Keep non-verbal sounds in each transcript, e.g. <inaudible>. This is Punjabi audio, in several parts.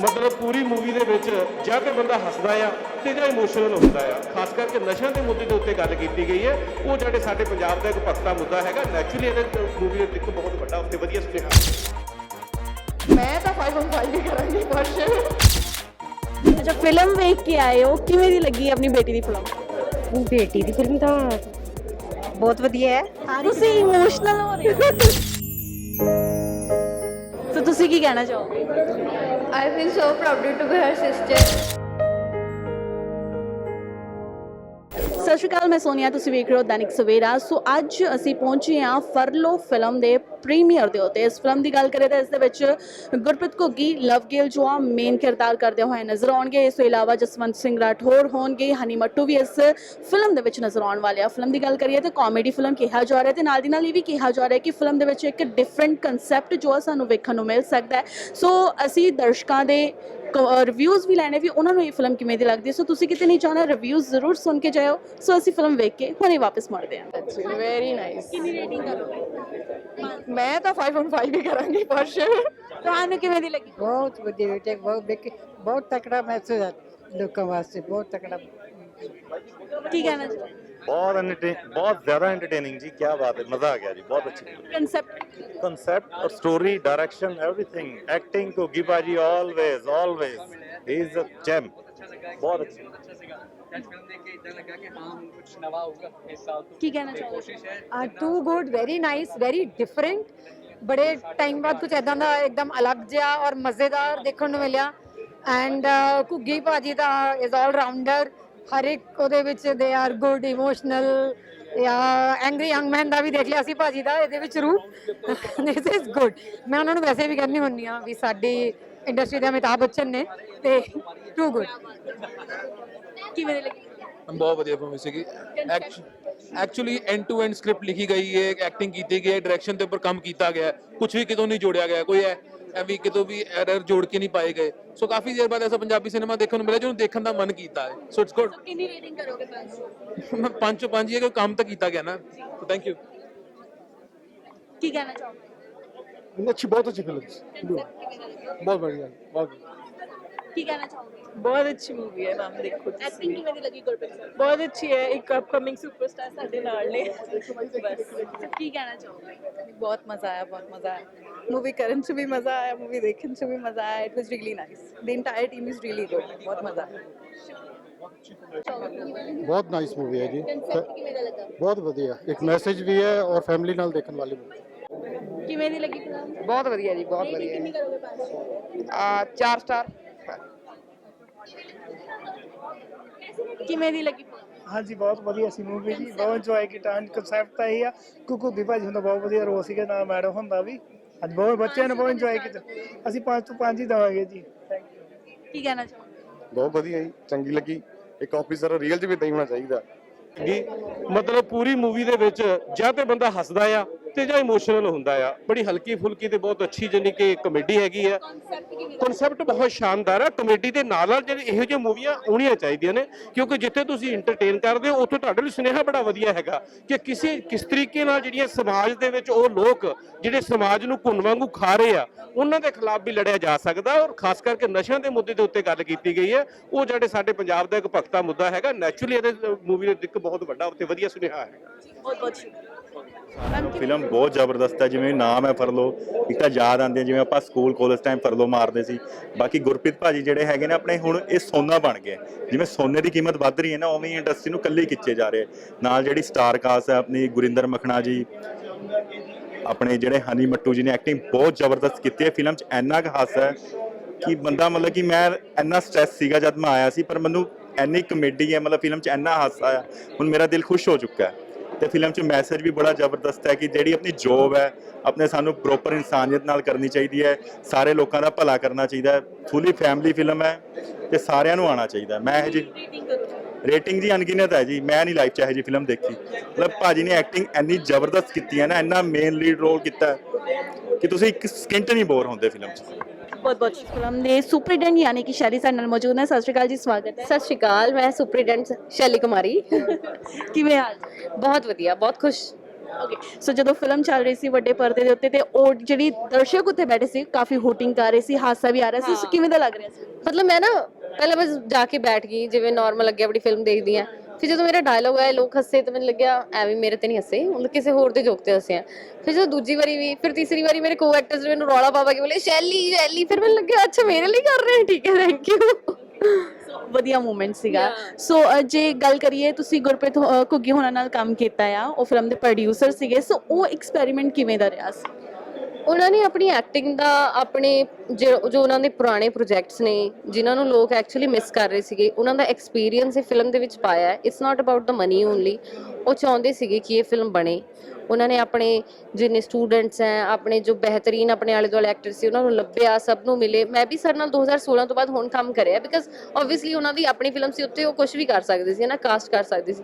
ਮਤਲਬ ਪੂਰੀ ਮੂਵੀ ਦੇ ਵਿੱਚ ਜਾਂ ਤੇ ਬੰਦਾ ਹੱਸਦਾ ਆ ਤੇ ਜਾਂ ਇਮੋਸ਼ਨਲ ਹੁੰਦਾ ਆ। ਖਾਸ ਕਰਕੇ ਨਸ਼ਿਆਂ ਦੇ ਮੁੱਦੇ ਦੇ ਉੱਤੇ ਗੱਲ ਕੀਤੀ ਗਈ ਹੈ। ਉਹ ਜਿਹੜੇ ਸਾਡੇ ਪੰਜਾਬ ਦਾ ਇੱਕ ਭਖਤਾ ਮੁੱਦਾ ਹੈਗਾ ਨੈਚੁਰਲੀ ਇਹਦੇ ਮੂਵੀ ਦੇ ਇੱਕ ਬਹੁਤ ਵੱਡਾ ਉੱਤੇ ਵਧੀਆ ਸੁਨੇਹਾ। ਮੈਂ ਤਾਂ 5 on 5 ਹੀ ਕਰਾਂਗੀ ਪਰ ਅੱਛਾ ਫਿਲਮ ਵੇਖ ਕੇ ਆਏ ਹੋ ਕਿਵੇਂ ਦੀ ਲੱਗੀ ਆਪਣੀ ਬੇਟੀ ਦੀ ਫਿਲਮ ਬੇਟੀ ਦੀ ਫਿਲਮ ਤਾਂ ਬਹੁਤ ਵਧੀਆ ਹੈ। ਤੁਸੀਂ ਇਮੋਸ਼ਨਲ ਹੋ ਰਹੇ ਹੋ। <laughs> ਸੋ ਤੁਸੀਂ ਕੀ ਕਹਿਣਾ ਚਾਹੋਗੇ? I feel so proud to be her sister. ਸਤਿ ਸ਼੍ਰੀ ਅਕਾਲ, ਮੈਂ ਸੋਨੀਆ, ਤੁਸੀਂ ਵੇਖ ਰਹੇ ਹੋ ਦੈਨਿਕ ਸਵੇਰਾ। ਸੋ ਅੱਜ ਅਸੀਂ ਪਹੁੰਚੇ ਹਾਂ ਫਰਲੋ ਫਿਲਮ ਦੇ ਪ੍ਰੀਮੀਅਰ ਦੇ ਉੱਤੇ। ਇਸ ਫਿਲਮ ਦੀ ਗੱਲ ਕਰੀਏ ਤਾਂ ਇਸ ਦੇ ਵਿੱਚ ਗੁਰਪ੍ਰੀਤ ਘੁੱਗੀ ਲਵ ਗਿੱਲ ਜੋ ਆ ਮੇਨ ਕਿਰਦਾਰ ਕਰਦੇ ਹੋਏ ਨਜ਼ਰ ਆਉਣਗੇ। ਇਸ ਤੋਂ ਇਲਾਵਾ ਜਸਵੰਤ ਸਿੰਘ ਰਾਠੌਰ ਹੋਣਗੇ। ਹਨੀ ਮੱਟੂ ਵੀ ਇਸ ਫਿਲਮ ਦੇ ਵਿੱਚ ਨਜ਼ਰ ਆਉਣ ਵਾਲੇ ਆ। ਫਿਲਮ ਦੀ ਗੱਲ ਕਰੀਏ ਤਾਂ ਕਾਮੇਡੀ ਫਿਲਮ ਕਿਹਾ ਜਾ ਰਿਹਾ ਤੇ ਨਾਲ ਦੀ ਨਾਲ ਇਹ ਵੀ ਕਿਹਾ ਜਾ ਰਿਹਾ ਕਿ ਫਿਲਮ ਦੇ ਵਿੱਚ ਇੱਕ ਡਿਫਰੈਂਟ ਕਨਸੈਪਟ ਜੋ ਆ ਸਾਨੂੰ ਵੇਖਣ ਨੂੰ ਮਿਲ ਸਕਦਾ ਹੈ। ਸੋ ਅਸੀਂ ਦਰਸ਼ਕਾਂ ਦੇ ਰਿਵਿਊਜ਼ ਵੀ ਲੈਣੇ ਵੀ ਉਹਨਾਂ ਨੂੰ ਇਹ ਫਿਲਮ ਕਿਵੇਂ ਦੀ ਲੱਗਦੀ ਹੈ? ਸੋ ਤੁਸੀਂ ਕਿਤੇ ਨਹੀਂ ਜਾਣਾ ਰਿਵਿਊਜ਼ ਜ਼ਰੂਰ ਸੁਣ ਕੇ ਜਾਇਓ। ਸੋ ਅਸੀਂ ਫਿਲਮ ਵੇਖ ਕੇ ਹੁਣੇ ਵਾਪਸ ਮੁੜਦੇ ਹਾਂ। Very nice. ਕਿੰਨੀ ਰੇਟਿੰਗ ਕਰੋਗੇ? ਮੈਂ ਤਾਂ 5 on 5 ਹੀ ਕਰਾਂਗੀ ਪਰ ਤੁਹਾਨੂੰ ਕਿਵੇਂ ਦੀ ਲੱਗੀ? ਬਹੁਤ ਵਧੀਆ ਬੇਟੇ ਬਹੁਤ ਦੇਖ ਬਹੁਤ ਤਕੜਾ ਮੈਸੇਜ ਹੈ ਲੋਕਾਂ ਵਾਸਤੇ ਬਹੁਤ ਤਕੜਾ। ਕੀ ਕਹਿਣਾ ਚਾਹੁੰਦੇ ਬਹੁਤ entertain- बहुत ज्यादा एंटरटेनिंग जी क्या बात है मजा आ गया जी बहुत अच्छी ਕਨਸੈਪਟ कंसेप्ट और स्टोरी डायरेक्शन एवरीथिंग एक्टिंग तो गिबा ji always always he is a gem ਬਹੁਤ ਅੱਛਾ। ਅੱਛਾ ਸੀਗਾ ਅੱਜ ਫਿਲਮ ਦੇਖ ਕੇ ਇਦਾਂ ਲੱਗਾ ਕਿ ਹਾਂ ਹੁਣ ਕੁਝ ਨਵਾਂ ਹੋਊਗਾ ਇਸ ਸਾਲ ਤੋਂ ਕੀ ਕਹਿਣਾ ਤੇ ਚਾਹੋਗੇ? ਕੋਸ਼ਿਸ਼ ਹੈ too good very nice very different ਬੜੇ ਟਾਈਮ ਬਾਅਦ ਕੁਝ ਐਦਾਂ ਦਾ ਇੱਕਦਮ ਅਲੱਗ ਜਿਹਾ ਔਰ ਮਜ਼ੇਦਾਰ ਦੇਖਣ ਨੂੰ ਮਿਲਿਆ। ਐਂਡ ਕੁੱਗੀ uh, ਭਾਜੀ ਦਾ ਇਜ਼ 올 ਰਾਉਂਡਰ ਹਰ ਇੱਕ ਉਹਦੇ ਵਿੱਚ ਦੇ ਆਰ ਗੁੱਡ ਇਮੋਸ਼ਨਲ ਜਾਂ ਐਂਗਰੀ ਯੰਗ ਮੈਨ ਦਾ ਵੀ ਦੇਖ ਲਿਆ ਸੀ ਭਾਜੀ ਦਾ, ਇਹਦੇ ਵਿੱਚ ਰੂਪ ਦਿਸ ਇਜ਼ ਗੁੱਡ ਮੈਂ ਉਹਨਾਂ ਨੂੰ ਵੈਸੇ ਵੀ ਕਹਿੰਦੀ ਹੁੰਨੀ ਆ ਵੀ ਸਾਡੀ ਇੰਡਸਟਰੀ ਦੇ ਅਮਿਤਾਭ ਬੱਚਨ ਨੇ, ਤੇ ਟੂ ਗੁੱਡ ਕਿਵੇਂ ਲੱਗੀ? ਬਹੁਤ ਵਧੀਆ ਫਿਲਮ ਸੀਗੀ। Actually end to end script ਲਿਖੀ ਗਈ ਹੈ ਐਕਟਿੰਗ ਕੀਤੀ ਗਈ ਹੈ ਡਾਇਰੈਕਸ਼ਨ ਦੇ ਉੱਪਰ ਕੰਮ ਕੀਤਾ ਗਿਆ ਕੁਝ ਵੀ ਕਿਤੋਂ ਨਹੀਂ ਜੋੜਿਆ ਗਿਆ। ਕੋਈ ਇਹ ਵੀ ਕਿਤੋਂ ਵੀ ਐਰਰ ਜੋੜ ਕੇ ਨਹੀਂ ਪਾਏ ਗਏ। ਸੋ ਕਾਫੀ ਦੇਰ ਬਾਅਦ ਐਸਾ ਪੰਜਾਬੀ ਸਿਨੇਮਾ ਦੇਖਣ ਨੂੰ ਮਿਲਿਆ ਜਿਹਨੂੰ ਦੇਖਣ ਦਾ ਮਨ ਕੀਤਾ ਹੈ। ਸੋ ਇਟਸ ਗੁੱਡ ਕਿੰਨੀ ਰੇਟਿੰਗ ਕਰੋਗੇ ਪੰਜ? ਪੰਜ ਤੋਂ ਪੰਜ ਹੀ ਹੈ ਕਿਉਂਕਿ ਕੰਮ ਤਾਂ ਕੀਤਾ ਗਿਆ ਨਾ। ਸੋ ਥੈਂਕ ਯੂ ਕੀ ਕਹਿਣਾ ਚਾਹੋਗੇ? ਬਹੁਤ ਅੱਛੀ ਫਿਲਮ ਬਹੁਤ ਵਧੀਆ ਬਹੁਤ ਕੀ ਕਹਿਣਾ ਚਾਹੋਗੇ ਬਹੁਤ ਅੱਛੀ ਮੂਵੀ ਹੈ ਮੈਮ ਦੇਖੋ ਐਕਟਿੰਗ ਤੁਸੀਂ ਕਿਵੇਂ ਦੀ ਲੱਗੀ ਗੁਰਪ੍ਰੀਤ ਸਰ ਬਹੁਤ ਅੱਛੀ ਹੈ ਇੱਕ ਅਪਕਮਿੰਗ ਸੁਪਰਸਟਾਰ ਸਾਡੇ ਨਾਲ ਨੇ ਬਸ ਕੀ ਕਹਿਣਾ ਚਾਹੋਗੇ ਬਹੁਤ ਮਜ਼ਾ ਆਇਆ ਬਹੁਤ ਮਜ਼ਾ ਆਇਆ मूवी करने से भी मजा आया मूवी देखने से भी मजा आया it was really nice the entire team is really good बहुत मजा आया बहुत नाइस मूवी है जी ਕਨਸੈਪਟ ਕਿਵੇਂ ਦਾ ਲੱਗਾ बहुत बढ़िया एक मैसेज भी है और फैमिली नाल देखने वाली मूवी ਕਿਵੇਂ ਦੀ ਲੱਗੀ ਫਿਲਮ ਬਹੁਤ ਵਧੀਆ ਜੀ ਬਹੁਤ ਰੇਟਿੰਗ ਕਿੰਨੀ ਕਰੋਗੇ ਫੈਨਸ ਆ 4 ਸਟਾਰ ਕਿਵੇਂ ਦੀ ਲੱਗੀ ਹਾਂਜੀ ਬਹੁਤ ਵਧੀਆ ਸੀ ਮੂਵੀ ਜੀ ਬਹੁਤ ਇੰਜੋਏ ਕੀਤਾ। ਐਂਡ ਕਨਸੈਪਟ ਤਾਂ ਇਹ ਕੁਕੂ ਦੀ ਭਾਜੀ ਹੁੰਦਾ ਬਹੁਤ ਵਧੀਆ ਰੋਲ ਸੀਗਾ ਨਾਲ ਮੈਡਮ ਹੁੰਦਾ ਵੀ। ਅੱਜ ਬਹੁਤ ਬੱਚਿਆਂ ਨੇ ਬਹੁਤ ਇੰਜੋਏ ਕੀਤਾ। ਅਸੀਂ 5 ਤੋਂ 5 ਹੀ ਦਵਾਂਗੇ ਜੀ। ਕੀ ਕਹਿਣਾ ਚਾਹੁੰਦੇ ਬਹੁਤ ਵਧੀਆ ਜੀ ਚੰਗੀ ਲੱਗੀ। ਇੱਕ ਆਫੀਸਰ ਰੀਅਲ 'ਚ ਵੀ ਇਦਾਂ ਹੀ ਹੋਣਾ ਚਾਹੀਦਾ। ਜੀ ਮਤਲਬ ਪੂਰੀ ਮੂਵੀ ਦੇ ਵਿੱਚ ਜਾਂ ਤੇ ਬੰਦਾ ਹੱਸਦਾ ਆ ਤੇ ਜਾਂ ਇਮੋਸ਼ਨਲ ਹੁੰਦਾ ਆ। ਬੜੀ ਹਲਕੀ ਫੁਲਕੀ ਤੇ ਬਹੁਤ ਅੱਛੀ ਜਾਨੀ ਕਿ ਕਮੇਡੀ ਹੈਗੀ ਆ। ਕਨਸੈਪਟ ਬਹੁਤ ਸ਼ਾਨਦਾਰ ਹੈ ਕਮੇਡੀ ਦੇ ਨਾਲ ਨਾਲ ਜਿਹੜੇ ਇਹੋ ਜਿਹੇ ਮੂਵੀਆਂ ਆਉਣੀਆਂ ਚਾਹੀਦੀਆਂ ਨੇ। ਕਿਉਂਕਿ ਜਿੱਥੇ ਤੁਸੀਂ ਐਂਟਰਟੇਨ ਕਰਦੇ ਹੋ ਉੱਥੇ ਤੁਹਾਡੇ ਲਈ ਸੁਨੇਹਾ ਬੜਾ ਵਧੀਆ ਹੈਗਾ ਕਿ ਕਿਸੇ ਕਿਸ ਤਰੀਕੇ ਨਾਲ ਜਿਹੜੀਆਂ ਸਮਾਜ ਦੇ ਵਿੱਚ ਉਹ ਲੋਕ ਜਿਹੜੇ ਸਮਾਜ ਨੂੰ ਘੁਣ ਵਾਂਗੂ ਖਾ ਰਹੇ ਆ ਉਹਨਾਂ ਦੇ ਖਿਲਾਫ ਵੀ ਲੜਿਆ ਜਾ ਸਕਦਾ ਔਰ ਖਾਸ ਕਰਕੇ ਨਸ਼ਿਆਂ ਦੇ ਮੁੱਦੇ ਦੇ ਉੱਤੇ ਗੱਲ ਕੀਤੀ ਗਈ ਹੈ। ਉਹ ਜਿਹੜੇ ਸਾਡੇ ਪੰਜਾਬ ਦਾ ਇੱਕ ਭਖਤਾ ਮੁੱਦਾ ਹੈਗਾ ਨੈਚੁਰਲੀ ਇਹਦੇ ਮੂਵੀ ਦੇ ਇੱਕ ਬਹੁਤ ਵੱਡਾ ਉੱਤੇ ਵਧੀਆ ਸੁਨੇਹਾ ਹੈ। ਬਹੁਤ ਬਹੁਤ ਸ਼ੁਕਰੀਆ। ਫਿਲਮ ਬਹੁਤ ਜ਼ਬਰਦਸਤ ਹੈ, ਜਿਵੇਂ ਨਾਮ ਹੈ ਫਰਲੋ ਇੱਕ ਤਾਂ ਯਾਦ ਆਉਂਦੇ ਆ ਜਿਵੇਂ ਆਪਾਂ ਸਕੂਲ ਕਾਲਜ ਟਾਈਮ ਫਰਲੋ ਮਾਰਦੇ ਸੀ। ਬਾਕੀ ਗੁਰਪ੍ਰੀਤ ਭਾਜੀ ਜਿਹੜੇ ਹੈਗੇ ਨੇ, ਆਪਣੇ ਹੁਣ ਇਹ ਸੋਨਾ ਬਣ ਗਏ। ਜਿਵੇਂ ਸੋਨੇ ਦੀ ਕੀਮਤ ਵੱਧ ਰਹੀ ਹੈ ਨਾ, ਉਵੇਂ ਹੀ ਇੰਡਸਟਰੀ ਨੂੰ ਕੱਲੇ ਖਿੱਚੇ ਜਾ ਰਹੇ। ਨਾਲ ਜਿਹੜੀ ਸਟਾਰ ਕਾਸਟ ਹੈ, ਆਪਣੀ ਗੁਰਿੰਦਰ ਮਖਣਾ ਜੀ, ਆਪਣੇ ਜਿਹੜੇ ਹਨੀ ਮੱਟੂ ਜੀ ਨੇ ਐਕਟਿੰਗ ਬਹੁਤ ਜ਼ਬਰਦਸਤ ਕੀਤੀ ਹੈ। ਫਿਲਮ 'ਚ ਇੰਨਾ ਕੁ ਹਾਸਾ ਹੈ ਕਿ ਬੰਦਾ ਮਤਲਬ ਕਿ ਮੈਂ ਇੰਨਾ ਸਟ੍ਰੈਸ ਸੀਗਾ ਜਦ ਮੈਂ ਆਇਆ ਸੀ, ਪਰ ਮੈਨੂੰ ਐਨੀ ਕਮੇਡੀ ਹੈ, ਮਤਲਬ ਫਿਲਮ 'ਚ ਇੰਨਾ ਹਾਸਾ ਹੈ ਹੁਣ ਮੇਰਾ ਦਿਲ ਖੁਸ਼ ਹੋ ਚੁੱਕਾ ਹੈ। ਤੇ ਫਿਲਮ 'ਚ ਮੈਸੇਜ ਵੀ ਬੜਾ ਜ਼ਬਰਦਸਤ ਹੈ ਕਿ ਜਿਹੜੀ ਆਪਣੀ ਜੋਬ ਹੈ ਆਪਣੇ ਸਾਨੂੰ ਪ੍ਰੋਪਰ ਇਨਸਾਨੀਅਤ ਨਾਲ ਕਰਨੀ ਚਾਹੀਦੀ ਹੈ ਸਾਰੇ ਲੋਕਾਂ ਦਾ ਭਲਾ ਕਰਨਾ ਚਾਹੀਦਾ ਹੈ ਫੁੱਲੀ ਫੈਮਿਲੀ ਫਿਲਮ ਹੈ ਤੇ ਸਾਰਿਆਂ ਨੂੰ ਆਉਣਾ ਚਾਹੀਦਾ। ਮੈਂ ਇਹ ਜੀ ਰੇਟਿੰਗ ਜੀ ਅਣਗਿਣਤ ਹੈ ਜੀ ਮੈਂ ਨਹੀਂ ਲਾਈਫ 'ਚ ਇਹੋ ਜੀ ਫਿਲਮ ਦੇਖੀ। ਮਤਲਬ ਭਾਜੀ ਨੇ ਐਕਟਿੰਗ ਇੰਨੀ ਜ਼ਬਰਦਸਤ ਕੀਤੀ ਹੈ ਨਾ ਇੰਨਾ ਮੇਨ ਲੀਡ ਰੋਲ ਕੀਤਾ ਕਿ ਤੁਸੀਂ ਇੱਕ ਸਕਿੰਟ ਨਹੀਂ ਬੋਰ ਹੁੰਦੇ ਫਿਲਮ 'ਚ। ਬਹੁਤ ਬਹੁਤ ਫਿਲਮ ਦੇ ਸੁਪਰਡੈਂਟ ਯਾਨੀ ਕਿ ਸ਼ੈਲੀ ਸਾਡੇ ਨਾਲ ਮੌਜੂਦ ਨੇ ਸਤਿ ਸ਼੍ਰੀ ਅਕਾਲ ਜੀ ਸਵਾਗਤ ਹੈ ਸਤਿ ਸ਼੍ਰੀ ਅਕਾਲ ਮੈਂ ਸੁਪਰੀਡੈਂਟ ਸ਼ੈਲੀ ਕੁਮਾਰੀ ਕਿਵੇਂ ਹਾਲ ਬਹੁਤ ਵਧੀਆ ਬਹੁਤ ਖੁਸ਼ ਓਕੇ ਸੋ ਜਦੋਂ ਫਿਲਮ ਚੱਲ ਰਹੀ ਸੀ ਵੱਡੇ ਪਰਦੇ ਦੇ ਉੱਤੇ ਤੇ ਉਹ ਜਿਹੜੀ ਦਰਸ਼ਕ ਉੱਤੇ ਬੈਠੇ ਸੀ ਕਾਫੀ ਹੋਟਿੰਗ ਕਰ ਰਹੇ ਸੀ ਹਾਸਾ ਵੀ ਆ ਰਿਹਾ ਸੀ ਸੋ ਕਿਵੇਂ ਦਾ ਲੱਗ ਰਿਹਾ ਸੀ ਮਤਲਬ ਮੈਂ ਨਾ ਪਹਿਲਾਂ ਬਸ ਜਾ ਕੇ ਬੈਠ ਗਈ ਜਿਵੇਂ ਨਾਰਮਲ ਅੱਗੇ ਆਪਣੀ ਫਿਲਮ ਦੇਖਦੀ ਆ ਫਿਰ ਜਦੋਂ ਮੇਰਾ ਡਾਇਲੋਗ ਆਇਆ ਲੋਕ ਹੱਸੇ ਤਾਂ ਮੈਨੂੰ ਲੱਗਿਆ ਐਵੇਂ ਮੇਰੇ ਤੇ ਨਹੀਂ ਹੱਸੇ। ਮਤਲਬ ਕਿਸੇ ਹੋਰ ਦੇ ਜੋਕ ਤੇ ਹੱਸੇ ਆ। ਫਿਰ ਜਦੋਂ ਦੂਜੀ ਵਾਰੀ ਵੀ ਫਿਰ ਤੀਸਰੀ ਵਾਰੀ ਮੇਰੇ ਕੋ ਐਕਟਰਸ ਨੇ ਮੈਨੂੰ ਰੌਲਾ ਪਾ ਪਾ ਕੇ ਬੋਲੇ ਸ਼ੈਲੀ ਸ਼ੈਲੀ। ਫਿਰ ਮੈਨੂੰ ਲੱਗਿਆ ਅੱਛਾ ਮੇਰੇ ਲਈ ਕਰ ਰਹੇ ਹੈ ਠੀਕ ਹੈ ਥੈਂਕ ਯੂ ਵਧੀਆ ਮੂਮੈਂਟ ਸੀਗਾ। ਸੋ ਜੇ ਗੱਲ ਕਰੀਏ ਤੁਸੀਂ ਗੁਰਪ੍ਰੀਤ ਅ, ਘੁੱਗੀ ਹੋਣਾ ਨਾਲ ਕੰਮ ਕੀਤਾ ਆ ਉਹ ਫਿਲਮ ਦੇ ਪ੍ਰੋਡਿਊਸਰ ਸੀਗੇ। ਸੋ ਉਹ ਐਕਸਪੈਰੀਮੈਂਟ ਕਿਵੇਂ ਦਾ ਰਿਹਾ ਸੀ? ਉਹਨਾਂ ਨੇ ਆਪਣੀ ਐਕਟਿੰਗ ਦਾ ਆਪਣੇ ਜੋ ਜੋ ਉਹਨਾਂ ਦੇ ਪੁਰਾਣੇ ਪ੍ਰੋਜੈਕਟਸ ਨੇ, ਜਿਨ੍ਹਾਂ ਨੂੰ ਲੋਕ ਐਕਚੁਅਲੀ ਮਿਸ ਕਰ ਰਹੇ ਸੀਗੇ, ਉਹਨਾਂ ਦਾ ਐਕਸਪੀਰੀਅੰਸ ਇਹ ਫਿਲਮ ਦੇ ਵਿੱਚ ਪਾਇਆ ਹੈ। It's not about the money only ਉਹ ਚਾਹੁੰਦੇ ਸੀਗੇ ਕਿ ਇਹ ਫਿਲਮ ਬਣੇ। ਉਹਨਾਂ ਨੇ ਆਪਣੇ ਜਿੰਨੇ ਸਟੂਡੈਂਟਸ ਹੈ, ਆਪਣੇ ਜੋ ਬਿਹਤਰੀਨ ਆਪਣੇ ਆਲੇ ਦੁਆਲੇ ਐਕਟਰ ਸੀ, ਉਹਨਾਂ ਨੂੰ ਲੱਭਿਆ, ਸਭ ਨੂੰ ਮਿਲੇ। ਮੈਂ ਵੀ ਸਰ ਨਾਲ 2016 ਤੋਂ ਬਾਅਦ ਹੁਣ ਕੰਮ ਕਰਿਆ ਬਿਕਾਜ਼ ਆਬਵੀਅਸਲੀ ਉਹਨਾਂ ਦੀ ਆਪਣੀ ਫਿਲਮ ਸੀ ਉੱਤੇ ਉਹ ਕੁਝ ਵੀ ਕਰ ਸਕਦੇ ਸੀ ਨਾ ਕਾਸਟ ਕਰ ਸਕਦੇ ਸੀ।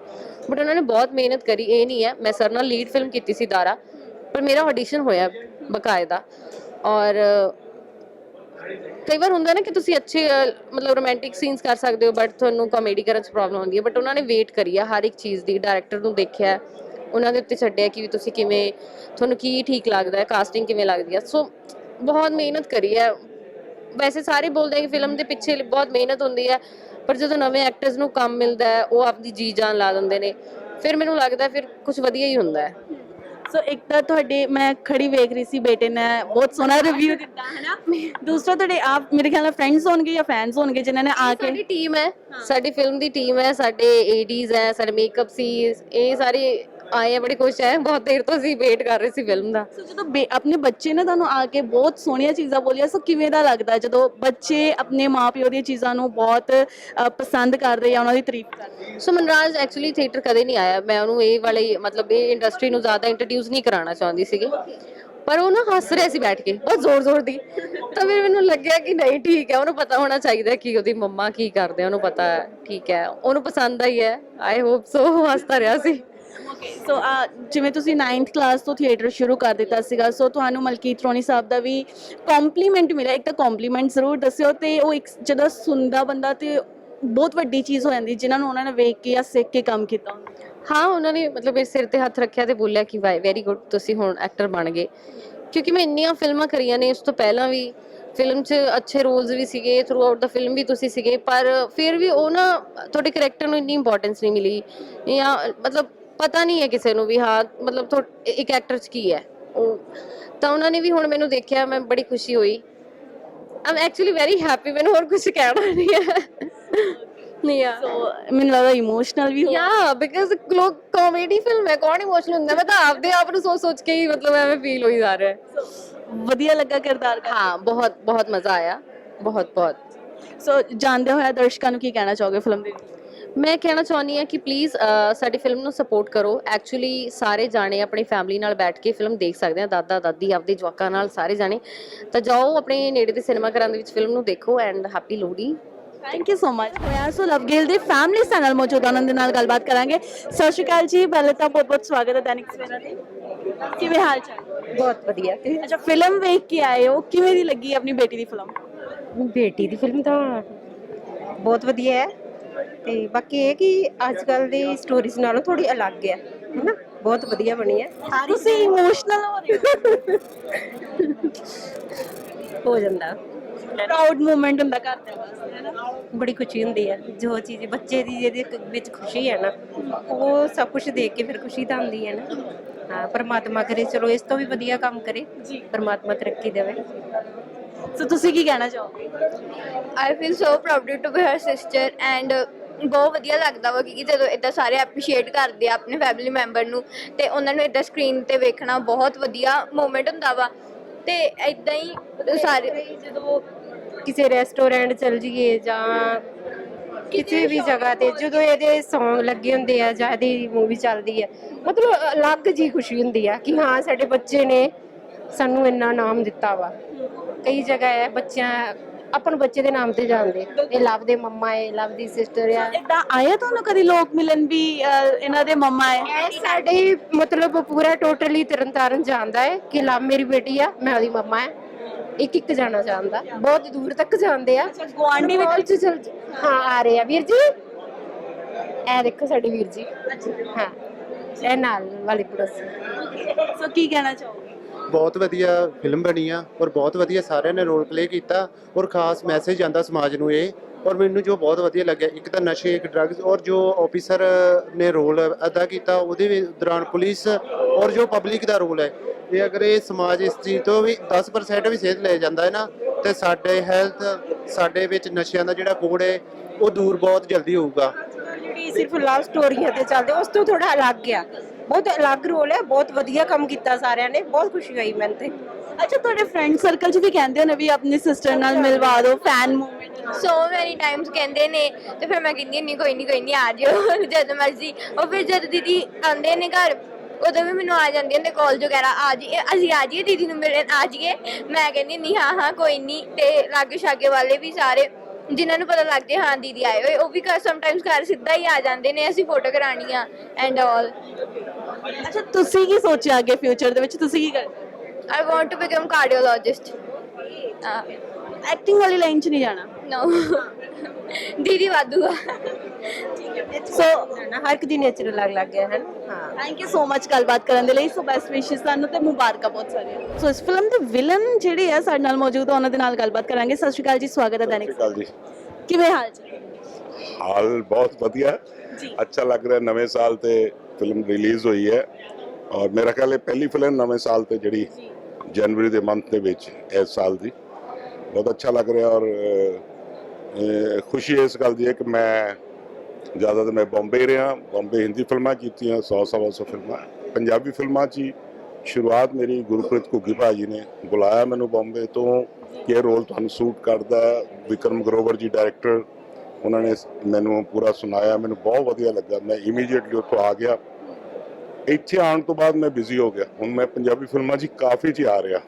ਬਟ ਉਹਨਾਂ ਨੇ ਬਹੁਤ ਮਿਹਨਤ ਕਰੀ, ਇਹ ਨਹੀਂ ਹੈ, ਮੈਂ ਸਰ ਨਾਲ ਲੀਡ ਫਿਲਮ ਕੀਤੀ ਸੀ, ਦਾਰਾ। ਪਰ ਮੇਰਾ ਆਡੀਸ਼ਨ ਹੋਇਆ। ਬਕਾਇਦਾ। ਔਰ ਕਈ ਵਾਰ ਹੁੰਦਾ ਨਾ ਕਿ ਤੁਸੀਂ ਅੱਛੇ ਅ, ਮਤਲਬ ਰੋਮਾਂਟਿਕ ਸੀਨਸ ਕਰ ਸਕਦੇ ਹੋ ਬਟ ਤੁਹਾਨੂੰ ਕਾਮੇਡੀ ਕਰਨ 'ਚ ਪ੍ਰੋਬਲਮ ਹੁੰਦੀ ਹੈ। ਬਟ ਉਹਨਾਂ ਨੇ ਵੇਟ ਕਰੀ ਆ ਹਰ ਇੱਕ ਚੀਜ਼ ਦੀ ਡਾਇਰੈਕਟਰ ਨੂੰ ਦੇਖਿਆ ਉਹਨਾਂ ਦੇ ਉੱਤੇ ਛੱਡਿਆ ਕਿ ਵੀ ਤੁਸੀਂ ਕਿਵੇਂ ਤੁਹਾਨੂੰ ਕੀ ਠੀਕ ਲੱਗਦਾ ਹੈ ਕਾਸਟਿੰਗ ਕਿਵੇਂ ਲੱਗਦੀ ਹੈ ਸੋ ਬਹੁਤ ਮਿਹਨਤ ਕਰੀ ਹੈ। ਵੈਸੇ ਸਾਰੇ ਬੋਲਦੇ ਆ ਕਿ ਫਿਲਮ ਦੇ ਪਿੱਛੇ ਬਹੁਤ ਮਿਹਨਤ ਹੁੰਦੀ ਹੈ ਪਰ ਜਦੋਂ ਨਵੇਂ ਐਕਟਰਸ ਨੂੰ ਕੰਮ ਮਿਲਦਾ ਹੈ ਉਹ ਆਪਦੀ ਜੀ ਜਾਨ ਲਾ ਦਿੰਦੇ ਨੇ। ਫਿਰ ਮੈਨੂੰ ਲੱਗਦਾ ਫਿਰ ਕੁਝ ਵਧੀਆ ਹੀ ਹੁੰਦਾ ਹੈ। ਸੋ ਇੱਕ ਤਾਂ ਤੁਹਾਡੇ ਮੈਂ ਖੜੀ ਵੇਖ ਰਹੀ ਸੀ ਬੇਟੇ ਨੇ ਬਹੁਤ ਸੋਹਣਾ ਰਿਵਿਊ ਦਿੱਤਾ ਹੈ ਨਾ? ਦੂਸਰਾ ਤੁਹਾਡੇ ਆਪ ਮੇਰੇ ਖਿਆਲ ਨਾਲ ਫਰੈਂਡਸ ਹੋਣਗੇ ਜਾਂ ਫੈਨਸ ਹੋਣਗੇ ਜਿਨ੍ਹਾਂ ਨੇ ਆ ਕੇ ਸਾਡੀ ਟੀਮ ਹੈ ਸਾਡੀ ਫਿਲਮ ਦੀ ਟੀਮ ਹੈ ਸਾਡੇ ਏਡੀਜ਼ ਹੈ ਸਾਡੇ ਮੇਕਅਪ ਸੀ ਇਹ ਸਾਰੇ ਆਏ ਆ ਬੜੇ ਖੁਸ਼ ਹੈ। ਬਹੁਤ ਦੇਰ ਤੋਂ ਅਸੀਂ ਵੇਟ ਕਰ ਰਹੇ ਸੀ ਫਿਲਮ ਦਾ। ਸੋ ਜਦੋਂ ਬੇ- ਆਪਣੇ ਬੱਚੇ ਨੇ ਤੁਹਾਨੂੰ ਆ ਕੇ ਬਹੁਤ ਸੋਹਣੀਆਂ ਚੀਜ਼ਾਂ ਬੋਲੀਆਂ ਸੋ ਕਿਵੇਂ ਦਾ ਲੱਗਦਾ ਜਦੋਂ ਬੱਚੇ ਆਪਣੇ ਮਾਪਿਓ ਦੀਆਂ ਚੀਜ਼ਾਂ ਨੂੰ ਬਹੁਤ ਅ, ਪਸੰਦ ਕਰਦੇ ਆ ਉਹਨਾਂ ਦੀ ਤਾਰੀਫ ਕਰਦੇ? ਸੋ ਮਨਰਾਜ ਐਕਚੁਅਲੀ ਥੀਏਟਰ ਕਦੇ ਨਹੀਂ ਆਇਆ। ਮੈਂ ਉਹਨੂੰ ਇਹ ਵਾਲੇ ਮਤਲਬ ਇਹ ਇੰਡਸਟਰੀ ਨੂੰ ਜ਼ਿਆਦਾ ਇੰਟਰੋਡਿਊਸ ਨਹੀਂ ਕਰਾਉਣਾ ਚਾਹੁੰਦੀ ਸੀਗੀ। ਪਰ ਉਹ ਨਾ ਹੱਸ ਰਿਹਾ ਸੀ ਬੈਠ ਕੇ ਬਹੁਤ ਜ਼ੋਰ ਜ਼ੋਰ ਦੀ। ਤਾਂ ਫਿਰ ਮੈਨੂੰ ਲੱਗਿਆ ਕਿ ਨਹੀਂ ਠੀਕ ਹੈ ਉਹਨੂੰ ਪਤਾ ਹੋਣਾ ਚਾਹੀਦਾ ਕਿ ਉਹਦੀ ਮੰਮਾ ਕੀ ਕਰਦੇ ਆ ਉਹਨੂੰ ਪਤਾ ਹੈ ਠੀਕ ਹੈ। ਉਹਨੂੰ ਪਸੰਦ ਆਈ ਹੈ। ਆਈ ਹੋਪ ਸੋ ਹੱਸਦਾ ਰਿਹਾ ਸੀ। ਸੋ uh, ਜਿਵੇਂ ਤੁਸੀਂ 9th ਕਲਾਸ ਤੋਂ ਥੀਏਟਰ ਸ਼ੁਰੂ ਕਰ ਦਿੱਤਾ ਸੀਗਾ ਸੋ ਤੁਹਾਨੂੰ ਮਲਕੀਤ ਰੋਣੀ ਸਾਹਿਬ ਦਾ ਵੀ ਕੰਪਲੀਮੈਂਟ ਮਿਲਿਆ। ਇੱਕ ਤਾਂ ਕੰਪਲੀਮੈਂਟ ਜ਼ਰੂਰ ਦੱਸਿਓ ਤੇ ਉਹ ਇੱਕ ਜਦੋਂ ਸੁਣਦਾ ਬੰਦਾ ਤੇ ਬਹੁਤ ਵੱਡੀ ਚੀਜ਼ ਹੋ ਜਾਂਦੀ, ਜਿਨ੍ਹਾਂ ਨੂੰ ਉਹਨਾਂ ਨੇ ਵੇਖ ਕੇ ਜਾਂ ਸਿੱਖ ਕੇ ਕੰਮ ਕੀਤਾ ਹਾਂ, ਉਹਨਾਂ ਨੇ ਮਤਲਬ ਮੇਰੇ ਸਿਰ ਤੇ ਹੱਥ ਰੱਖਿਆ ਤੇ ਬੋਲਿਆ ਕਿ ਵਾਈ ਵੈਰੀ ਗੁੱਡ ਤੁਸੀਂ ਹੁਣ ਐਕਟਰ ਬਣ ਗਏ। ਕਿਉਂਕਿ ਮੈਂ ਇੰਨੀਆਂ ਫਿਲਮਾਂ ਕਰੀਆਂ ਨੇ ਇਸ ਤੋਂ ਪਹਿਲਾਂ ਵੀ ਫਿਲਮ 'ਚ ਅੱਛੇ ਰੋਲਸ ਵੀ ਸੀਗੇ ਥਰੂ ਆਊਟ ਦਾ ਫਿਲਮ ਵੀ ਤੁਸੀਂ ਸੀਗੇ, ਪਰ ਫਿਰ ਵੀ ਉਹ ਨਾ, ਤੁਹਾਡੇ ਕੈਰੈਕਟਰ ਨੂੰ ਇੰਨੀ ਇੰਪੋਰਟੈਂਸ ਨਹੀਂ ਮਿਲੀ। ਜਾਂ ਮਤਲਬ ਪਤਾ ਨਹੀਂ ਹੈ ਕਿਸੇ ਨੂੰ ਵੀ ਹਾਂ ਮਤਲਬ ਤੁਹਾ- ਇੱਕ ਐਕਟਰ 'ਚ ਕੀ ਹੈ। ਉਹ ਤਾਂ ਉਹਨਾਂ ਨੇ ਵੀ ਹੁਣ ਮੈਨੂੰ ਦੇਖਿਆ ਮੈਂ ਬੜੀ ਖੁਸ਼ੀ ਹੋਈ। ਆਮ ਐਕਚੁਅਲੀ ਵੈਰੀ ਹੈਪੀ ਮੈਨੂੰ ਹੋਰ ਕੁਝ ਕਹਿਣਾ ਨਹੀਂ ਹੈ। ਨਹੀਂ ਆ। ਸੋ ਮੈਨੂੰ ਲੱਗਦਾ ਇਮੋਸ਼ਨਲ ਵੀ ਹੋ ਯਾ ਬਿਕਾਜ਼ ਲੋਕ ਕਾਮੇਡੀ ਫਿਲਮ ਹੈ ਕੌਣ ਇਮੋਸ਼ਨਲ ਹੁੰਦਾ? ਮੈਂ ਤਾਂ ਆਪਦੇ ਆਪ ਨੂੰ ਸੋਚ ਸੋਚ ਕੇ ਹੀ ਮਤਲਬ ਐਵੇਂ ਫੀਲ ਹੋਈ ਜਾ ਰਿਹਾ ਹੈ। ਵਧੀਆ ਲੱਗਾ ਕਿਰਦਾਰ ਕਰ ਹਾਂ ਬਹੁਤ ਬਹੁਤ ਮਜ਼ਾ ਆਇਆ। ਬਹੁਤ ਬਹੁਤ। ਸੋ ਜਾਣਦੇ ਹੋਇਆ ਦਰਸ਼ਕਾਂ ਨੂੰ ਕੀ ਕਹਿਣਾ ਚਾਹੋਗੇ ਫਿਲਮ ਦੇ? ਮੈਂ ਕਹਿਣਾ ਚਾਹੁੰਦੀ ਹਾਂ ਕਿ ਪਲੀਜ਼ ਸਾਡੀ ਫਿਲਮ ਨੂੰ ਸਪੋਰਟ ਕਰੋ। ਐਕਚੁਅਲੀ ਸਾਰੇ ਜਾਣੇ ਆਪਣੀ ਫੈਮਿਲੀ ਨਾਲ ਬੈਠ ਕੇ ਫਿਲਮ ਦੇਖ ਸਕਦੇ ਆ ਦਾਦਾ ਦਾਦੀ ਆਪਦੇ ਜਵਾਕਾਂ ਨਾਲ ਸਾਰੇ ਜਾਣੇ। ਤਾਂ ਜਾਓ ਆਪਣੇ ਨੇੜੇ ਦੇ ਸਿਨੇਮਾ ਘਰਾਂ ਦੇ ਵਿੱਚ ਫਿਲਮ ਨੂੰ ਦੇਖੋ and happy Lohri. Thank you so much ਹੋਇਆ ਸੋ ਲਵਗੇਲ ਦੇ ਫੈਮਿਲੀ ਚੈਨਲ ਮੌਜੂਦ ਉਹਨਾਂ ਦੇ ਨਾਲ ਗੱਲਬਾਤ ਕਰਾਂਗੇ। ਸਤਿ ਸ਼੍ਰੀ ਅਕਾਲ ਜੀ। ਪਹਿਲੇ ਤਾਂ ਬਹੁਤ ਬਹੁਤ ਸਵਾਗਤ ਹੈ ਦੈਨਿਕ ਸਵੇਰਾ ਤੇ। ਕਿਵੇਂ ਹਾਲ ਚਾਲ? ਬਹੁਤ ਵਧੀਆ। ਤੇ ਅੱਛਾ ਫਿਲਮ ਵੇਖ ਕੇ ਆਏ ਹੋ। ਕਿਵੇਂ ਦੀ ਲੱਗੀ ਆਪਣੀ ਬੇਟੀ ਦੀ ਫਿਲਮ ਬੇਟੀ ਦੀ ਫਿਲਮ ਤਾਂ ਬਹੁਤ ਵਧੀਆ ਹੈ। ਤੇ ਬਾਕੀ ਇਹ ਕਿ ਅੱਜ ਕੱਲ ਦੀ ਸਟੋਰੀਜ਼ ਨਾਲੋਂ ਥੋੜੀ ਅਲੱਗ ਹੈ ਹੈਨਾ? ਬਹੁਤ ਵਧੀਆ ਬਣੀ ਹੈ। ਤੁਸੀਂ ਇਮੋਸ਼ਨਲ ਹੋ ਰਹੇ ਹੋ। <laughs> ਹੋ ਜਾਂਦਾ। ਪ੍ਰਾਊਡ ਮੂਮੈਂਟ ਹੁੰਦਾ ਘਰ ਦੇ ਵਾਸਤੇ ਬੜੀ ਖੁਸ਼ੀ ਹੁੰਦੀ ਹੈ ਜੋ ਚੀਜ਼ ਬੱਚੇ ਦੀ ਜਿਹਦੇ ਵਿੱਚ ਖੁਸ਼ੀ ਹੈ ਨਾ ਉਹ ਸਭ ਕੁਝ ਦੇਖ ਕੇ ਫਿਰ ਖੁਸ਼ੀ ਤਾਂ ਹੁੰਦੀ ਹੈ ਨਾ। ਹਾਂ ਪਰਮਾਤਮਾ ਕਰੇ ਚਲੋ ਇਸ ਤੋਂ ਵੀ ਵਧੀਆ ਕੰਮ ਕਰੇ ਪਰਮਾਤਮਾ ਤਰੱਕੀ ਦੇਵੇ। ਸੋ ਤੁਸੀਂ ਕੀ ਕਹਿਣਾ ਚਾਹੋਗੇ? I feel so proud to be her sister and ਬਹੁਤ ਵਧੀਆ ਲੱਗਦਾ ਵਾ ਕਿ ਜਦੋਂ ਇਦਾਂ ਸਾਰੇ ਐਪਰੀਸ਼ੀਏਟ ਕਰਦੇ ਆ ਆਪਣੇ ਫੈਮਿਲੀ ਮੈਂਬਰ ਨੂੰ ਤੇ ਉਹਨਾਂ ਨੂੰ ਇਦਾਂ ਸਕਰੀਨ ਤੇ ਵੇਖਣਾ ਬਹੁਤ ਵਧੀਆ ਮੂਮੈਂਟ ਹੁੰਦਾ ਵਾ। ਤੇ ਇਦਾਂ ਹੀ ਸਾਰੇ ਜਦੋਂ ਕਿਸੇ ਰੈਸਟੋਰੈਂਟ ਚਲ ਜੀਏ ਜਾਂ ਕਿਸੇ ਵੀ ਜਗ੍ਹਾ ਤੇ ਜਦੋਂ ਇਹਦੇ Song ਲੱਗੇ ਹੁੰਦੇ ਆ ਜਾਂ ਇਹਦੀ ਮੂਵੀ ਚੱਲਦੀ ਹੈ ਮਤਲਬ ਅਲੱਗ ਜੀ ਖੁਸ਼ੀ ਹੁੰਦੀ ਆ ਕਿ ਹਾਂ ਸਾਡੇ ਬੱਚੇ ਨੇ ਸਾਨੂੰ ਇੰਨਾ ਨਾਮ ਦਿੱਤਾ ਵਾ। ਕਈ ਜਗ੍ਹਾ ਹੈ ਬੱਚਿਆਂ ਆਪਣੇ ਬੱਚੇ ਦੇ ਨਾਮ ਤੇ ਜਾਣਦੇ ਇਹ ਲਵ ਦੇ ਮੰਮਾ ਹੈ ਲਵ ਦੀ ਸਿਸਟਰ ਆ ਇਦਾਂ ਆਇਆ ਤੁਹਾਨੂੰ ਕਦੀ ਲੋਕ ਮਿਲਣ ਵੀ ਅਹ, ਇਹਨਾਂ ਦੇ ਮੰਮਾ ਹੈ ਇਹ ਸਾਡੇ ਮਤਲਬ ਪੂਰਾ ਟੋਟਲੀ ਤਰਨਤਾਰਨ ਜਾਣਦਾ ਹੈ ਕਿ ਲਵ ਮੇਰੀ ਬੇਟੀ ਆ ਮੈਂ ਉਹਦੀ ਮੰਮਾ ਹੈ ਇੱਕ ਇੱਕ ਜਾਣਾ ਜਾਣਦਾ ਬਹੁਤ ਦੂਰ ਤੱਕ ਜਾਂਦੇ ਆ ਗੁਆਂਢੀ ਵੀ ਵਿੱਚ ਚਲ ਹਾਂ ਆ ਰਹੇ ਆ ਵੀਰ ਜੀ ਇਹ ਦੇਖੋ ਸਾਡੇ ਵੀਰ ਜੀ ਹਾਂ ਇਹ ਨਾਲ ਵਾਲੀ ਪੜੋਸੀ ਸੋ ਕੀ ਕਹਿਣਾ ਚਾਹੋਗੇ ਬਹੁਤ ਵਧੀਆ ਫਿਲਮ ਬਣੀ ਆ ਔਰ ਬਹੁਤ ਵਧੀਆ ਸਾਰਿਆਂ ਨੇ ਰੋਲ ਪਲੇ ਕੀਤਾ ਔਰ ਖਾਸ ਮੈਸੇਜ ਆਂਦਾ ਸਮਾਜ ਨੂੰ ਇਹ ਔਰ ਮੈਨੂੰ ਜੋ ਬਹੁਤ ਵਧੀਆ ਲੱਗਿਆ, ਇੱਕ ਤਾਂ ਨਸ਼ੇ, ਇੱਕ ਡਰੱਗਸ ਔਰ ਜੋ ਆਫੀਸਰ ਨੇ ਰੋਲ ਅਦਾ ਕੀਤਾ ਉਹਦੇ ਦੌਰਾਨ ਪੁਲਿਸ ਔਰ ਜੋ ਪਬਲਿਕ ਦਾ ਰੋਲ ਹੈ, ਇਹ ਅਗਰ ਇਹ ਸਮਾਜ ਇਸ ਚੀਜ਼ ਤੋਂ ਵੀ 10% ਵੀ ਸੇਧ ਲੈ ਜਾਂਦਾ ਹੈ ਨਾ, ਤੇ ਸਾਡੇ ਹੈਲਥ ਸਾਡੇ ਵਿੱਚ ਨਸ਼ਿਆਂ ਦਾ ਜਿਹੜਾ ਕੋਡ ਹੈ, ਉਹ ਦੂਰ ਬਹੁਤ ਜਲਦੀ ਹੋਊਗਾ। ਜਿਹੜੀ ਸਿਰਫ ਲਵ ਸਟੋਰੀਆਂ ਤੇ ਚੱਲਦੇ, ਉਸ ਤੋਂ ਥੋੜਾ ਅਲੱਗ ਆ ਬਹੁਤ ਅਲੱਗ ਰੋਲ ਹੈ ਬਹੁਤ ਵਧੀਆ ਕੰਮ ਕੀਤਾ ਸਾਰਿਆਂ ਨੇ ਬਹੁਤ ਖੁਸ਼ੀ ਹੋਈ ਮੈਨੂੰ ਤੇ। ਅੱਛਾ ਤੁਹਾਡੇ ਫਰੈਂਡ ਸਰਕਲ 'ਚ ਵੀ ਕਹਿੰਦੇ ਹੋ ਨੇ ਵੀ ਆਪਣੀ ਸਿਸਟਰ ਨਾਲ ਮਿਲਵਾ ਦਿਓ fan movement so many times ਕਹਿੰਦੇ ਨੇ ਤੇ ਫਿਰ ਮੈਂ ਕਹਿੰਦੀ ਨਹੀਂ ਕੋਈ ਨਹੀਂ ਕੋਈ ਨਹੀਂ ਆ ਜਿਓ। <laughs> ਜਦ ਮਰਜ਼ੀ। ਉਹ ਫਿਰ ਜਦ ਦੀਦੀ ਆਉਂਦੇ ਨੇ ਘਰ ਉਦੋਂ ਵੀ ਮੈਨੂੰ ਆ ਜਾਂਦੀਆਂ ਨੇ ਕਾਲ ਵਗੈਰਾ ਆ ਜੀ ਅਸੀਂ ਆ ਜਾਈਏ ਦੀਦੀ ਨੂੰ ਮਿਲਣ ਆ ਜਾਈਏ। ਮੈਂ ਕਹਿੰਦੀ ਨਹੀਂ ਹਾਂ ਹਾਂ ਕੋਈ ਨਹੀਂ ਤੇ ਲਾਗੇ ਛਾਗੇ ਵਾਲੇ ਵੀ ਸਾਰੇ ਜਿਨ੍ਹਾਂ ਨੂੰ ਪਤਾ ਲੱਗ ਜੇ ਹਾਂ ਦੀਦੀ ਆਏ ਹੋਏ ਉਹ ਵੀ ਸਮਟਾਈਮਸ ਘਰ ਸਿੱਧਾ ਹੀ ਆ ਜਾਂਦੇ ਨੇ ਅਸੀਂ ਫੋਟੋ ਕਰਾਣੀ ਆ ਐਂਡ ਆਲ ਅੱਛਾ ਤੁਸੀਂ ਕੀ ਸੋਚਿਆ ਅੱਗੇ ਫਿਊਚਰ ਦੇ ਵਿੱਚ? ਤੁਸੀਂ ਕੀ ਕਰਨਾ I want to become cardiologist acting ਵਾਲੀ ਲਾਈਨ 'ਚ ਨਹੀਂ ਜਾਣਾ। ਨੋ ਦੀਦੀ ਵਾਧੂ ਆ। ਸੋ ਹਰ ਇੱਕ ਦੀ ਨੇਚਰ ਅਲੱਗ ਅਲੱਗ ਹੈ ਹਨ ਹਾਂ। ਥੈਂਕ ਯੂ ਸੋ ਮਚ ਗੱਲਬਾਤ ਕਰਨ ਦੇ ਲਈ। ਸੋ ਬੈਸਟ ਵਿਸ਼ੇਸ ਤੁਹਾਨੂੰ ਤੇ ਮੁਬਾਰਕਾਂ ਬਹੁਤ ਸਾਰੀਆਂ। ਸੋ ਇਸ ਫਿਲਮ ਦੇ ਵਿਲਨ ਜਿਹੜੇ ਆ ਸਾਡੇ ਨਾਲ ਮੌਜੂਦ ਆ ਉਹਨਾਂ ਦੇ ਨਾਲ ਗੱਲਬਾਤ ਕਰਾਂਗੇ। ਸਤਿ ਸ਼੍ਰੀ ਅਕਾਲ ਜੀ ਸਵਾਗਤ ਹੈ ਦੈਨਿਕ ਅਕਾਲ ਜੀ। ਕਿਵੇਂ ਹਾਲ ਜੀ ਹਾਲ ਬਹੁਤ ਵਧੀਆ। ਜੀ। ਅੱਛਾ ਲੱਗ ਰਿਹਾ ਨਵੇਂ ਸਾਲ ਤੇ ਫਿਲਮ ਰਿਲੀਜ਼ ਹੋਈ ਹੈ। ਔਰ ਮੇਰਾ ਖਿਆਲ ਹੈ ਪਹਿਲੀ ਫਿਲਮ ਨਵੇਂ ਸਾਲ ਤੇ ਜਿਹੜੀ ਜਨਵਰੀ ਦੇ ਮੰਥ ਦੇ ਵਿੱਚ ਇਸ ਸਾਲ ਦੀ। ਬਹੁਤ ਅੱਛਾ ਲੱਗ ਰਿਹਾ ਔਰ ਖੁਸ਼ੀ ਇਸ ਗੱਲ ਦੀ ਹੈ ਕਿ ਮੈਂ ਜ਼ਿਆਦਾ ਤਾਂ ਮੈਂ ਬੰਬੇ ਰਿਹਾ ਬੰਬੇ ਹਿੰਦੀ ਫਿਲਮਾਂ ਕੀਤੀਆਂ 100 ਸਵਾ ਸੌ ਫਿਲਮਾਂ। ਪੰਜਾਬੀ ਫਿਲਮਾਂ 'ਚ ਸ਼ੁਰੂਆਤ ਮੇਰੀ ਗੁਰਪ੍ਰੀਤ ਘੁੱਗੀ ਭਾਜੀ ਨੇ ਬੁਲਾਇਆ ਮੈਨੂੰ ਬੰਬੇ ਤੋਂ ਕਿ ਰੋਲ ਤੁਹਾਨੂੰ ਸੂਟ ਕਰਦਾ। ਵਿਕਰਮ ਗਰੋਵਰ ਜੀ ਡਾਇਰੈਕਟਰ ਉਹਨਾਂ ਨੇ ਮੈਨੂੰ ਪੂਰਾ ਸੁਣਾਇਆ ਮੈਨੂੰ ਬਹੁਤ ਵਧੀਆ ਲੱਗਾ। ਮੈਂ ਇਮੀਡੀਏਟਲੀ ਉੱਥੋਂ ਆ ਗਿਆ। ਇੱਥੇ ਆਉਣ ਤੋਂ ਬਾਅਦ ਮੈਂ ਬਿਜ਼ੀ ਹੋ ਗਿਆ। ਹੁਣ ਮੈਂ ਪੰਜਾਬੀ ਫਿਲਮਾਂ 'ਚ ਕਾਫੀ ਚ ਆ ਰਿਹਾ।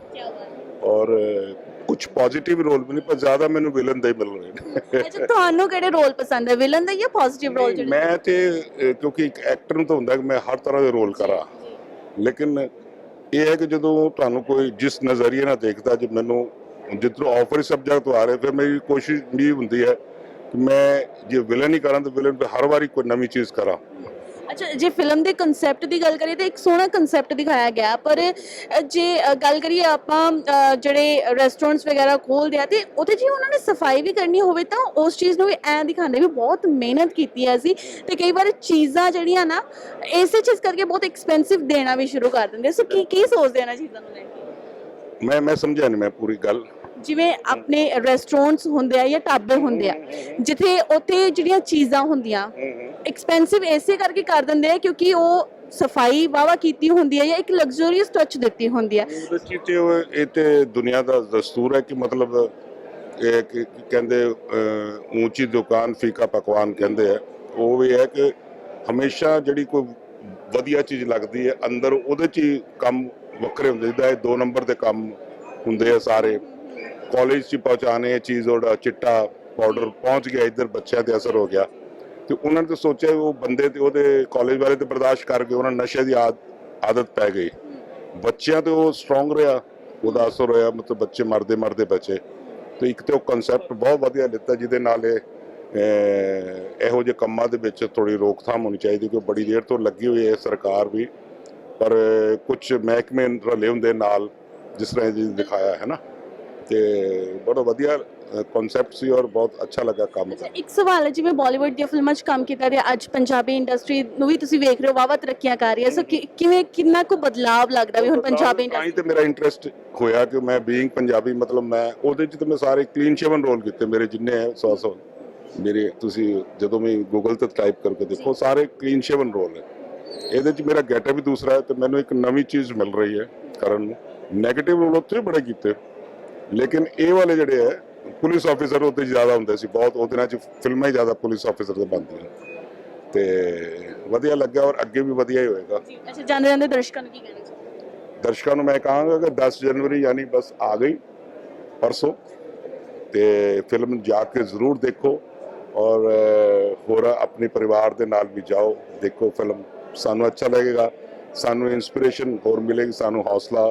ਔਰ ਕੁਝ ਪੋਜ਼ਿਟਿਵ ਰੋਲ ਵੀ ਨਹੀਂ ਪਰ ਜ਼ਿਆਦਾ ਮੈਨੂੰ ਵਿਲਨ ਦੇ ਹੀ ਮਿਲ ਰਹੇ ਨੇ ਅੱਛਾ ਤੁਹਾਨੂੰ ਕਿਹੜੇ ਰੋਲ ਪਸੰਦ ਹੈ? ਵਿਲਨ ਦਾ ਜਾਂ ਪੋਜ਼ਿਟਿਵ ਰੋਲ ਜਿਹੜੇ ਮੈਂ ਤੇ ਕਿਉਂਕਿ ਇੱਕ ਐਕਟਰ ਨੂੰ ਤਾਂ ਹੁੰਦਾ ਕਿ ਮੈਂ ਹਰ ਤਰ੍ਹਾਂ ਦੇ ਰੋਲ ਕਰਾਂ। ਲੇਕਿਨ ਇਹ ਹੈ ਕਿ ਜਦੋਂ ਤੁਹਾਨੂੰ ਕੋਈ ਜਿਸ ਨਜ਼ਰੀਏ ਨਾਲ ਦੇਖਦਾ ਜੇ ਮੈਨੂੰ ਜਿੱਧਰੋਂ ਆਫਰ ਸਬਜੈਕਟ ਆ ਰਿਹਾ ਫਿਰ ਮੇਰੀ ਕੋਸ਼ਿਸ਼ ਵੀ ਹੁੰਦੀ ਹੈ ਕਿ ਮੈਂ ਜੇ ਵਿਲਨ ਹੀ ਕਰਾਂ ਤਾਂ ਵਿਲਨ ਤੇ ਹਰ ਵਾਰੀ ਕੋਈ ਨਵੀਂ ਚੀਜ਼ ਕਰਾਂ। ਅੱਛਾ ਜੇ ਫਿਲਮ ਦੇ ਕਨਸੈਪਟ ਦੀ ਗੱਲ ਕਰੀਏ ਤਾਂ ਇੱਕ ਸੋਹਣਾ ਕਨਸੈਪਟ ਦਿਖਾਇਆ ਗਿਆ ਪਰ ਅ, ਜੇ ਅ, ਗੱਲ ਕਰੀਏ ਆਪਾਂ ਅ, ਜਿਹੜੇ ਰੈਸਟੋਰੈਂਟਸ ਵਗੈਰਾ ਖੋਲਦੇ ਆ ਤੇ ਉੱਥੇ ਜੇ ਉਹਨਾਂ ਨੇ ਸਫ਼ਾਈ ਵੀ ਕਰਨੀ ਹੋਵੇ ਤਾਂ ਉਸ ਚੀਜ਼ ਨੂੰ ਵੀ ਐਂ ਦਿਖਾਉਂਦੇ ਵੀ ਬਹੁਤ ਮਿਹਨਤ ਕੀਤੀ ਹੈ ਅਸੀਂ ਤੇ ਕਈ ਵਾਰ ਚੀਜ਼ਾਂ ਜਿਹੜੀਆਂ ਨਾ ਇਸੇ ਚੀਜ਼ ਕਰਕੇ ਬਹੁਤ ਐਕਸਪੈਂਸਿਵ ਦੇਣਾ ਵੀ ਸ਼ੁਰੂ ਕਰ ਦਿੰਦੇ ਸੋ ਕੀ ਕੀ ਸੋਚਦੇ ਆ ਨਾ ਚੀਜ਼ਾਂ ਨੂੰ ਲੈ ਕੇ? ਮੈਂ ਮੈਂ ਸਮਝਿਆ ਨਹੀਂ ਮੈਂ ਪੂਰੀ ਗੱਲ ਜਿਵੇਂ ਆਪਣੇ ਰੈਸਟੋਰੈਂਟਸ ਹੁੰਦੇ ਆ ਜਾਂ ਢਾਬੇ ਹੁੰਦੇ ਆ ਜਿੱਥੇ ਉੱਥੇ ਜਿਹੜੀਆਂ ਚੀਜ਼ਾਂ ਹੁੰਦੀਆਂ ਐਕਸਪੈਂਸਿਵ ਇਸੇ ਕਰਕੇ ਕਰ ਦਿੰਦੇ ਆ ਕਿਉਂਕਿ ਉਹ ਸਫ਼ਾਈ ਵਾਵਾ ਕੀਤੀ ਹੁੰਦੀ ਹੈ ਜਾਂ ਇੱਕ ਲਗਜ਼ਰੀਅਸ ਟੱਚ ਦਿੱਤੀ ਹੁੰਦੀ ਹੈ 'ਚ ਤੇ ਉਹ- ਇਹ ਤੇ ਦੁਨੀਆ ਦਾ ਦਸਤੂਰ ਹੈ ਕਿ ਮਤਲਬ ਇਹ ਕਿ- ਕਿ ਕਹਿੰਦੇ ਅਹ, ਉੱਚੀ ਦੁਕਾਨ ਫੀਕਾ ਪਕਵਾਨ ਕਹਿੰਦੇ ਆ। ਉਹ ਵੀ ਹੈ ਕਿ ਹਮੇਸ਼ਾ ਜਿਹੜੀ ਕੋਈ ਵਧੀਆ ਚੀਜ਼ ਲੱਗਦੀ ਹੈ ਅੰਦਰ ਉਹਦੇ 'ਚ ਹੀ ਕੰਮ ਵੱਖਰੇ ਹੁੰਦੇ ਜਿੱਦਾਂ ਇਹ ਦੋ ਨੰਬਰ ਦੇ ਕੰਮ ਹੁੰਦੇ ਆ ਸਾਰੇ। ਕਾਲਜ 'ਚ ਪਹੁੰਚਾਣੇ ਇਹ ਚੀਜ਼ ਉਹਦਾ ਚਿੱਟਾ ਪਾਊਡਰ ਪਹੁੰਚ ਗਿਆ, ਇੱਧਰ ਬੱਚਿਆਂ ਤੇ ਅਸਰ ਹੋ ਗਿਆ। ਤੇ ਉਹਨਾਂ ਨੇ ਤਾਂ ਸੋਚਿਆ ਉਹ ਬੰਦੇ ਤੇ ਉਹਦੇ ਕਾਲਜ ਵਾਲੇ ਤੇ ਬਰਦਾਸ਼ਤ ਕਰਕੇ ਉਹਨਾਂ ਨੂੰ ਨਸ਼ੇ ਦੀ ਆਦ- ਆਦਤ ਪੈ ਗਈ। ਬੱਚਿਆਂ ਤੇ ਉਹ ਸਟਰੋਂਗ ਰਿਹਾ, ਉਹਦਾ ਅਸਰ ਹੋਇਆ, ਮਤਲਬ ਬੱਚੇ ਮਰਦੇ ਮਰਦੇ ਬਚੇ। ਤੇ ਇੱਕ ਤੇ ਉਹ ਕਨਸੈਪਟ ਬਹੁਤ ਵਧੀਆ ਲਿੱਤਾ ਜਿਹਦੇ ਨਾਲ ਇਹ ਇਹੋ ਜਿਹੇ ਕੰਮਾਂ ਦੇ ਵਿੱਚ ਥੋੜੀ ਰੋਕਥਾਮ ਹੋਣੀ ਚਾਹੀਦੀ ਕਿ ਬੜੀ ਦੇਰ ਤੋਂ ਲੱਗੀ ਹੋਈ ਹੈ ਸਰਕਾਰ ਵੀ। ਪਰ ਕੁਝ ਮਹਿਕਮੇ ਰਲੇ ਹੁੰਦੇ ਨਾਲ, ਜਿਸ ਤਰ੍ਹਾਂ ਇਹ ਦਿਖਾਇਆ ਹੈ ਨਾ। ਤੇ ਬੜਾ ਵਧੀਆ ਕਨਸੈਪਟ ਸੀ ਔਰ ਬਹੁਤ ਅੱਛਾ ਲੱਗਾ ਕੰਮ ਕਰ ਇੱਕ ਸਵਾਲ ਹੈ ਜਿਵੇਂ ਬਾਲੀਵੁੱਡ ਦੀਆਂ ਫਿਲਮਾਂ 'ਚ ਕੰਮ ਕੀਤਾ ਤੇ ਅੱਜ ਪੰਜਾਬੀ ਇੰਡਸਟਰੀ ਨੂੰ ਵੀ ਤੁਸੀਂ ਵੇਖ ਰਹੇ ਹੋ ਵਾਵਾ ਤਰੱਕੀਆਂ ਕਰ ਰਹੀ ਹੈ ਸੋ ਕਿਵੇਂ ਕਿੰਨਾ ਕੁ ਬਦਲਾਵ ਲੱਗਦਾ ਵੀ ਹੁਣ ਪੰਜਾਬੀ ਇੰਡਸਟਰੀ ਤੇ ਮੇਰਾ ਇੰਟਰਸਟ ਹੋਇਆ ਕਿ ਮੈਂ ਬੀਇੰਗ ਪੰਜਾਬੀ ਮਤਲਬ ਮੈਂ ਉਹਦੇ ਚ ਤੇ ਮੈਂ ਸਾਰੇ ਕਲੀਨ ਸ਼ੇਵਨ ਰੋਲ ਕੀਤੇ ਮੇਰੇ ਜਿੰਨੇ ਹੈ 100 100 ਮੇਰੇ ਤੁਸੀਂ ਜਦੋਂ ਵੀ ਗੂਗਲ ਤੇ ਟਾਈਪ ਕਰਕੇ ਦੇਖੋ ਸਾਰੇ ਕਲੀਨ ਸ਼ੇਵਨ ਰੋਲ ਹੈ। ਇਹਦੇ ਚ ਮੇਰਾ ਗੈਟਅਪ ਵੀ ਦੂਸਰਾ ਹੈ ਤੇ ਮੈਨੂੰ ਇੱਕ ਨਵੀਂ ਚੀਜ਼ ਮਿਲ ਰਹੀ ਹੈ ਕਰਨ ਨੂੰ। 네ਗੇਟਿਵ ਰੋਲ ਉੱਥੇ ਬੜੇ ਕੀਤੇ। ਲੇਕਿਨ ਇਹ ਵਾਲੇ ਜਿਹੜੇ ਹੈ ਪੁਲਿਸ ਆਫੀਸਰ ਉਹਦੇ ਜ਼ਿਆਦਾ ਹੁੰਦੇ ਸੀ ਬਹੁਤ ਉਹਦੇ ਨਾਲ ਚ ਫਿਲਮਾਂ ਹੀ ਜ਼ਿਆਦਾ ਪੁਲਿਸ ਆਫੀਸਰ ਦੇ ਬਣਦੀਆਂ। ਤੇ ਵਧੀਆ ਲੱਗਾ ਔਰ ਅੱਗੇ ਵੀ ਵਧੀਆ ਹੀ ਹੋਏਗਾ। ਅੱਛਾ ਜਾਂਦੇ ਜਾਂਦੇ ਦਰਸ਼ਕਾਂ ਨੂੰ ਕੀ ਕਹਿਣਾ ਚਾਹੁੰਦੇ ਦਰਸ਼ਕਾਂ ਨੂੰ ਮੈਂ ਕਹਾਂਗਾ ਕਿ 10 ਜਨਵਰੀ ਯਾਨੀ ਬਸ ਆ ਗਈ ਪਰਸੋਂ। ਤੇ ਫਿਲਮ ਜਾ ਕੇ ਜ਼ਰੂਰ ਦੇਖੋ ਔਰ ਅਹ, ਹੋਰ ਆਪਣੇ ਪਰਿਵਾਰ ਦੇ ਨਾਲ ਵੀ ਜਾਓ ਦੇਖੋ ਫਿਲਮ। ਸਾਨੂੰ ਅੱਛਾ ਲੱਗੇਗਾ ਸਾਨੂੰ ਇਨਸਪੀਰੇਸ਼ਨ ਹੋਰ ਮਿਲੇਗੀ ਸਾਨੂੰ ਹੌਸਲਾ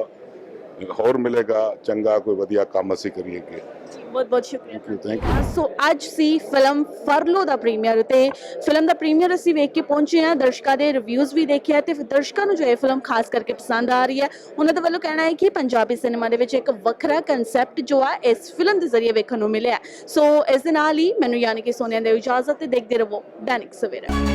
ਹੋਰ ਮਿਲੇਗਾ ਚੰਗਾ ਕੋਈ ਵਧੀਆ ਕੰਮ ਅਸੀਂ ਕਰੀਏ ਅੱਗੇ। ਬਹੁਤ ਬਹੁਤ ਸ਼ੁਕਰੀਆ ਥੈਂਕ ਯੂ ਸੋ ਅੱਜ ਸੀ ਫਿਲਮ ਫਰਲੋ ਦਾ ਪ੍ਰੀਮੀਅਰ ਤੇ ਫਿਲਮ ਦਾ ਪ੍ਰੀਮੀਅਰ ਅਸੀਂ ਵੇਖ ਕੇ ਪਹੁੰਚੇ ਹਾਂ। ਦਰਸ਼ਕਾਂ ਦੇ ਰਿਵਿਊਜ਼ ਵੀ ਦੇਖਿਆ ਤੇ ਦਰਸ਼ਕਾਂ ਨੂੰ ਜੋ ਇਹ ਫਿਲਮ ਖਾਸ ਕਰਕੇ ਪਸੰਦ ਆ ਰਹੀ ਹੈ ਉਹਨਾਂ ਦੇ ਵੱਲੋਂ ਕਹਿਣਾ ਹੈ ਕਿ ਪੰਜਾਬੀ ਸਿਨੇਮਾ ਦੇ ਵਿੱਚ ਇੱਕ ਵੱਖਰਾ ਕਨਸੈਪਟ ਜੋ ਆ ਇਸ ਫਿਲਮ ਦੇ ਜ਼ਰੀਏ ਵੇਖਣ ਨੂੰ ਮਿਲਿਆ। ਸੋ ਇਸ ਦੇ ਨਾਲ ਹੀ ਮੈਨੂੰ ਯਾਨੀ ਕਿ ਸੋਨੀਆ ਦੇ ਇਜਾਜ਼ਤ ਤੇ ਦੇਖਦੇ ਰਹੋ ਦੈਨਿਕ ਸਵੇਰਾ।